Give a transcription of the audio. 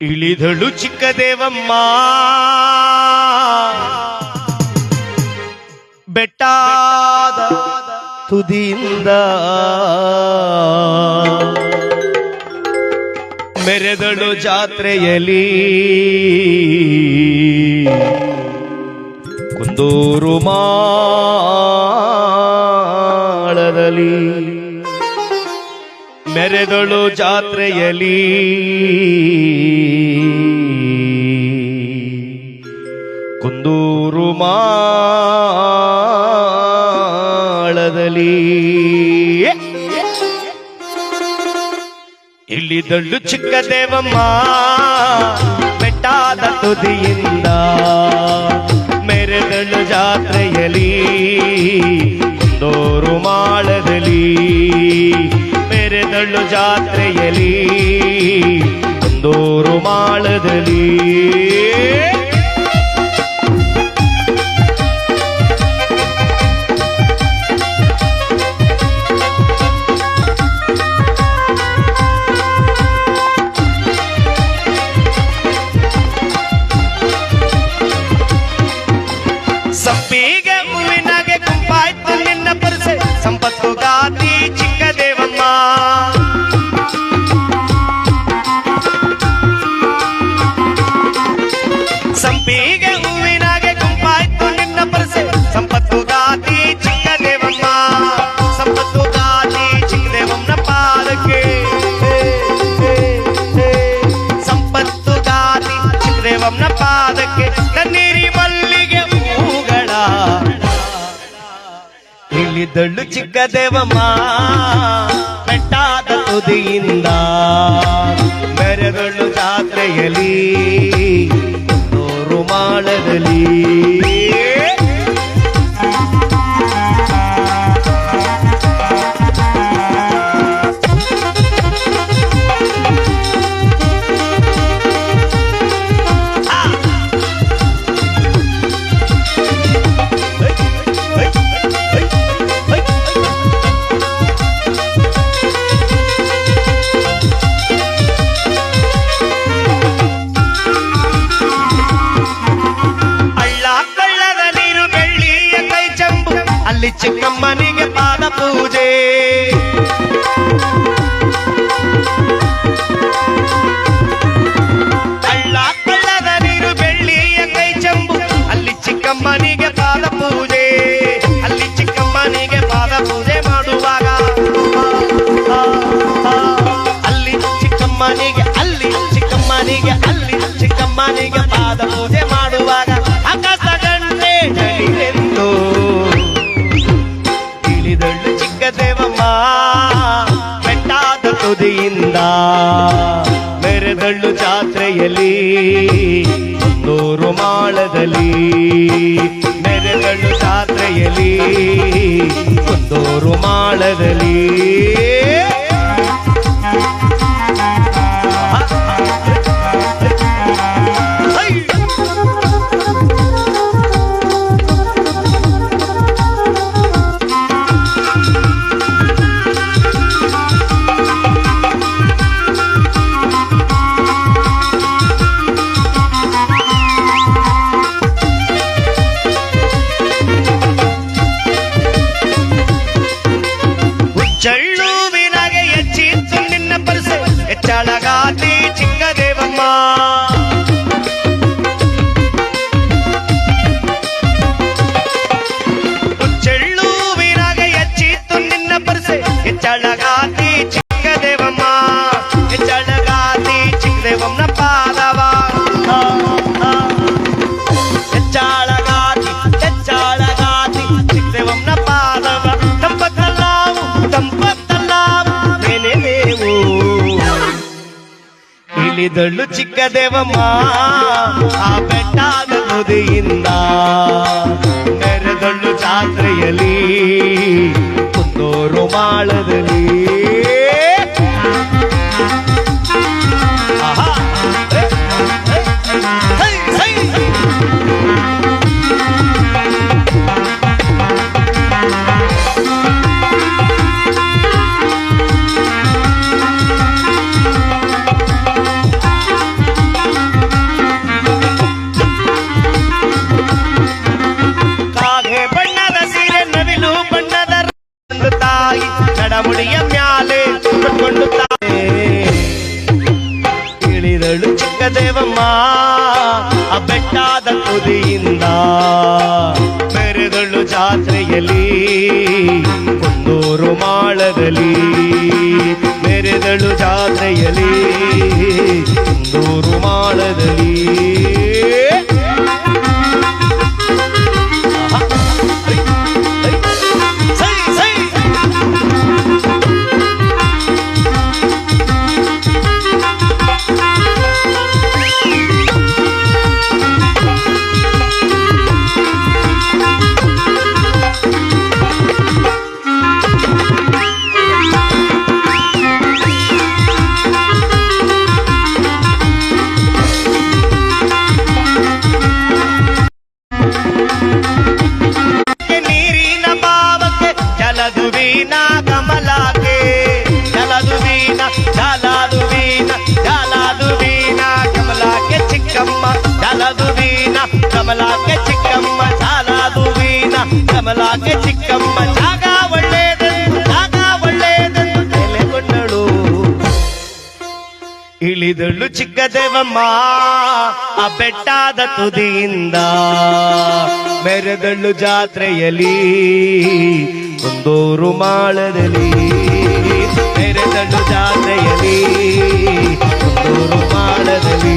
ಇಳಿದಳು ಚಿಕ್ಕ ದೇವಮ್ಮ ಬೆಟ್ಟಾದ ತುದಿಯಿಂದ ಮೆರೆದಳು ಜಾತ್ರೆಯಲ್ಲಿ. ಕುಂದೂರು ಮಾಳದಲ್ಲಿ ಮೆರೆದಳು ಜಾತ್ರೆಯಲ್ಲಿ ಕುಂದೂರು ಮಾಳದಲ್ಲಿ. ಇಲ್ಲಿದಳು ಚಿಕ್ಕ ದೇವಮ್ಮ ಬೆಟ್ಟಾದ ತುದಿಯಿಂದ ಮೆರೆದಳು ಜಾತ್ರೆಯಲ್ಲಿ ಕುಂದೂರು ಮಾಳದಲ್ಲಿ. ಮೆರೆದಳು ಜಾತ್ರೆಯಲ್ಲಿ ಒಂದೂರು ಮಾಳದಲ್ಲಿ. ಇಲ್ಲಿದ್ದಳು ಚಿಕ್ಕ ದೇವಮ್ಮ ಬೆಟ್ಟಾದ ತುದಿಯಿಂದ ಮೆರೆದಳು ಜಾತ್ರೆಯಲ್ಲಿ ನೂರು ಮಾಳದಲ್ಲಿ. ಅಲ್ಲಿ ಚಿಕ್ಕಮ್ಮನಿಗೆ ಪಾದ ಪೂಜೆ. ಕಳ್ಳ ಕಳ್ಳದ ನೀರು ಬೆಳ್ಳಿಯ ಕೈ ಚಂಬು, ಅಲ್ಲಿ ಚಿಕ್ಕಮ್ಮನಿಗೆ ಪಾದ ಪೂಜೆ. ಅಲ್ಲಿ ಚಿಕ್ಕಮ್ಮನಿಗೆ ಪಾದ ಪೂಜೆ ಮಾಡುವಾಗ. ಅಲ್ಲಿ ಚಿಕ್ಕಮ್ಮನಿಗೆ ಅಲ್ಲಿ ಚಿಕ್ಕಮ್ಮನಿಗೆ ಅಲ್ಲಿ ಚಿಕ್ಕಮ್ಮನಿಗೆ ಪಾದ ಪೂಜೆ ಮೆರೆದಳು ಜಾತ್ರೆಯಲ್ಲಿ ನೂರು ಮಾಳದಲ್ಲಿ. ಮೆರೆದಳ್ಳು ಜಾತ್ರೆಯಲ್ಲಿ ಕುಂದೂರು ಮಾಳದಲ್ಲಿ. chala ಇಳಿದಳು ಚಿಕ್ಕ ದೇವಮ್ಮ ಆ ಬೆಟ್ಟಾದ ತುದಿಯಿಂದ ಮೆರೆದಳು ಜಾತ್ರೆಯಲ್ಲಿ ಕುಂದೂರು ಮಾಳದಲ್ಲಿ தாಯಿ நடமுடிய மேலே கொண்டு தாயே ಇಳಿದಳು ಚಿಕ್ಕದೇವಮ್ಮ ಅಬ್ಬೆಟ್ಟಾದ ತುದಿಯಿಂದ ಮೆರೆದಳು ಜಾತ್ರೆಯಲ್ಲಿ ಕುಂದೂರು ಮಾಳದಲ್ಲಿ ಮೆರೆದಳು ಜಾತ್ರೆಯಲ್ಲಿ ಕುಂದೂರು ಮಾಳದಲ್ಲಿ ಜಲದುವಿನ ಕಮಲಕ್ಕೆ ಚಿಕ್ಕಮ್ಮ ಜಲದುವಿನ ಕಮಲಕ್ಕೆ ಚಿಕ್ಕಮ್ಮ ಜಾಗ ಒಳ್ಳೇದೆಂದು ಜಾಗ ಒಳ್ಳೇದೆಂದು ನೆಲೆಗೊಂಡಳು ಇಳಿದಳು ಚಿಕ್ಕ ದೇವಮ್ಮ, ಆ ಬೆಟ್ಟಾದ ತುದಿಯಿಂದ. ಮೆರೆದಳು ಜಾತ್ರೆಯಲ್ಲಿ, ಒಂದೂರು ಮಾಳದಲ್ಲಿ. ಮೆರೆದಳು ಜಾತ್ರೆಯಲ್ಲಿ, ಒಂದೂರು ಮಾಳದಲ್ಲಿ.